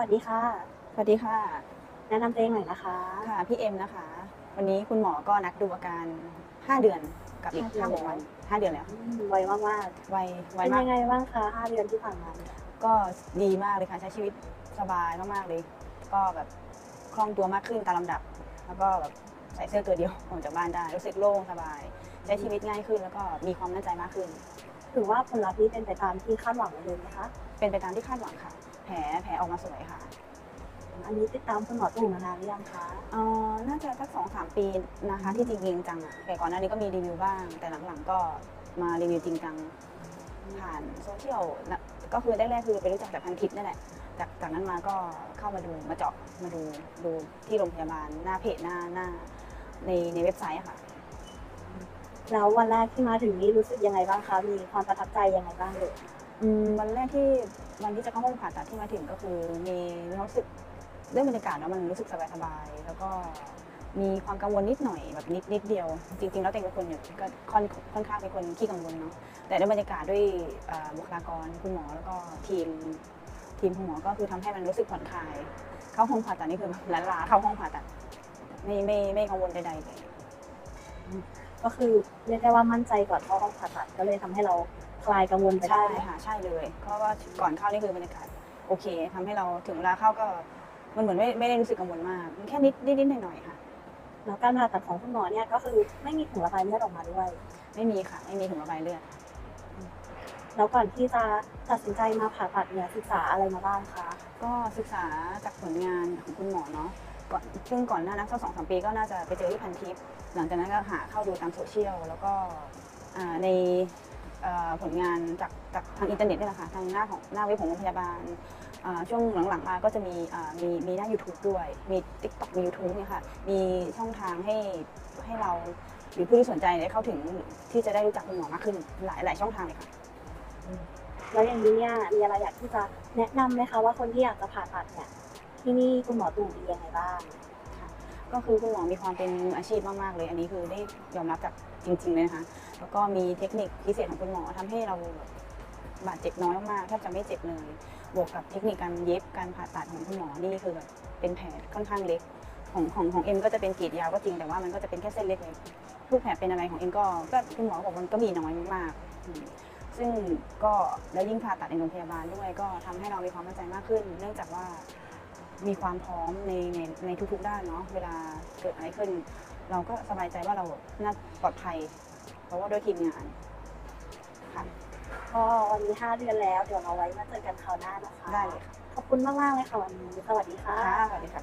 วัสดีค่ะ สวัสดีค่ะ แนะนำตัวเองหน่อยนะคะ ค่ะพี่เอ็มนะคะ วันนี้คุณหมอก็นัดดูอาการ 5 เดือนกับอีกห้า5เดือน6วัน5เดือนแล้วอืมไวมากไวๆไวเป็นมากยังไงบ้างคะห้าเดือนที่ผ่านมาเนี่ยก็ดีมากเลยค่ะใช้ชีวิตสบายมากๆเลย ก็แบบคล่องตัวมากขึ้นตามลำดับ แล้วก็แบบใส่เสื้อตัวเดียว ออกจากบ้านได้รู้สึกโล่งสบาย ใช้ชีวิตง่ายขึ้นแล้วก็มีความมั่นใจมากขึ้น ถือว่าผลลัพธ์นี้เป็นไปตามที่คาดหวังไว้เลยไหมคะ เป็นไปตามที่คาดหวังค่ะ แผลแผลออกมาสวยค่ะอันนี้ติดตามคุณหมอตู่มานานหรือยังคะเอ่อน่าจะสักสองสามปีนะคะที่จริงๆจังอะแต่ก่อนหน้านี้ก็มีรีวิวบ้าง แต่หลังๆก็มารีวิวจริงจังผ่านโซเชียลนะก็คือแรกๆคือไปรู้จักแต่พันทิปนั่นแหละจากจากนั้นมาก็เข้ามาดูมาเจาะมาดูดูที่โรงพยาบาลหน้าเพจหน้าหน้าในในเว็บไซต์อะค่ะ แล้ววันแรกที่มาถึงนี้รู้สึกยังไงบ้างคะมีความประทับใจยังไงบ้างเลย อืมวันแรกที่วันที่จะเข้าห้องผ่าตัดที่มาถึงก็คือมีรู้สึกด้วยบรรยากาศแล้วมันรู้สึกสบายๆแล้วก็มีความกังวลนิดหน่อยแบบนิดนิดเดียว จริงๆ แล้วเต็งเป็นคนเนี่ก็ค่อนค่อนข้างเป็นคนขี้กังวลเนาะแต่ด้วยบรรยากาศด้วยเอ่อบุคลากรคุณหมอแล้วก็ทีมทีมคุณหมอก็คือทำให้มันรู้สึกผ่อนคลาย เข้าห้องผ่าตัดนี่คือแบบล้านลาเข้าห้องผ่าตัดไม่ไม่ไม่กังวลใดๆเลย ก็คือเรียกได้ว่ามั่นใจก่อนเข้าห้องผ่าตัดก็เลยทำให้เรา คลายกังวลไปได้ใช่ค่ะใช่เลย เพราะว่าก่อนเข้านี่คือบรรยากาศโอเคทำให้เราถึงเวลาเข้าก็มันเหมือนไม่ไม่ได้รู้สึกกังวลมากมันแค่นิดนิดนิดหน่อยหน่อยๆค่ะแล้วการผ่าตัดของคุณหมอเนี่ยก็คือไม่มีถุงระบายเลือดออกมาด้วย ไม่มีค่ะ ไม่มีถุงระบายเลือดแล้วก่อนที่จะตัดสินใจมาผ่าตัดเนี่ยศึกษาอะไรมาบ้างคะก็ศึกษาจากผลงานของคุณหมอเนาะก่อนซึ่งก่อนหน้านั้นสักสองสามปีก็น่าจะไปเจอที่พันทิปหลังจากนั้นก็หาเข้าดูตามโซเชียลแล้วก็อ่าในเอ่อ ผลงานจากจากทางอินเทอร์เน็ตนี่แหละค่ะทางหน้าของหน้าเว็บของโรงพยาบาลช่วงหลังๆมาก็จะมีมีมีหน้า YouTube ด้วย มี TikTok มี YouTube เนี่ยค่ะ มีช่องทางให้ให้เราหรือผู้ที่สนใจได้เข้าถึงที่จะได้รู้จักคุณหมอมากขึ้นหลายหลายช่องทางเลยค่ะแล้วอย่างนี้เนี่ยมีอะไรอยากที่จะแนะนำไหมคะว่าคนที่อยากจะผ่าตัดเนี่ยที่นี่คุณหมอตู่ดียังไงบ้าง ก็คือคุณหมอมีความเป็นมืออาชีพมากๆเลย อันนี้คือได้ยอมรับจากจริง ๆ เลยนะคะ แล้วก็มีเทคนิคพิเศษของคุณหมอทำให้เราบาดเจ็บน้อยมากๆแทบจะไม่เจ็บเลย บวกกับเทคนิคการเย็บการผ่าตัดของคุณหมอนี่คือแบบเป็นแผลค่อนข้างเล็กของของของเอ็มก็จะเป็นกรีดยาวก็จริงแต่ว่ามันก็จะเป็นแค่เส้นเล็กๆทุกแผลเป็นอะไรของเอ็มก็ก็คุณหมอบอกมันก็มีน้อยมากๆซึ่งก็แล้วยิ่งผ่าตัดในโรงพยาบาลด้วยก็ทำให้เรามีความมั่นใจมากขึ้น เนื่องจากว่า มีความพร้อมในในในทุกๆด้านเนาะเวลาเกิดอะไรขึ้น เราก็สบายใจว่าเราน่าปลอดภัย เพราะว่าด้วยทีมงานค่ะก็วันนี้5เดือนแล้ว เดี๋ยวเราไว้มาเจอกันคราวหน้านะคะ ได้เลยค่ะขอบคุณมากๆเลยค่ะวันนี้สวัสดีค่ะ ค่ะสวัสดีค่ะ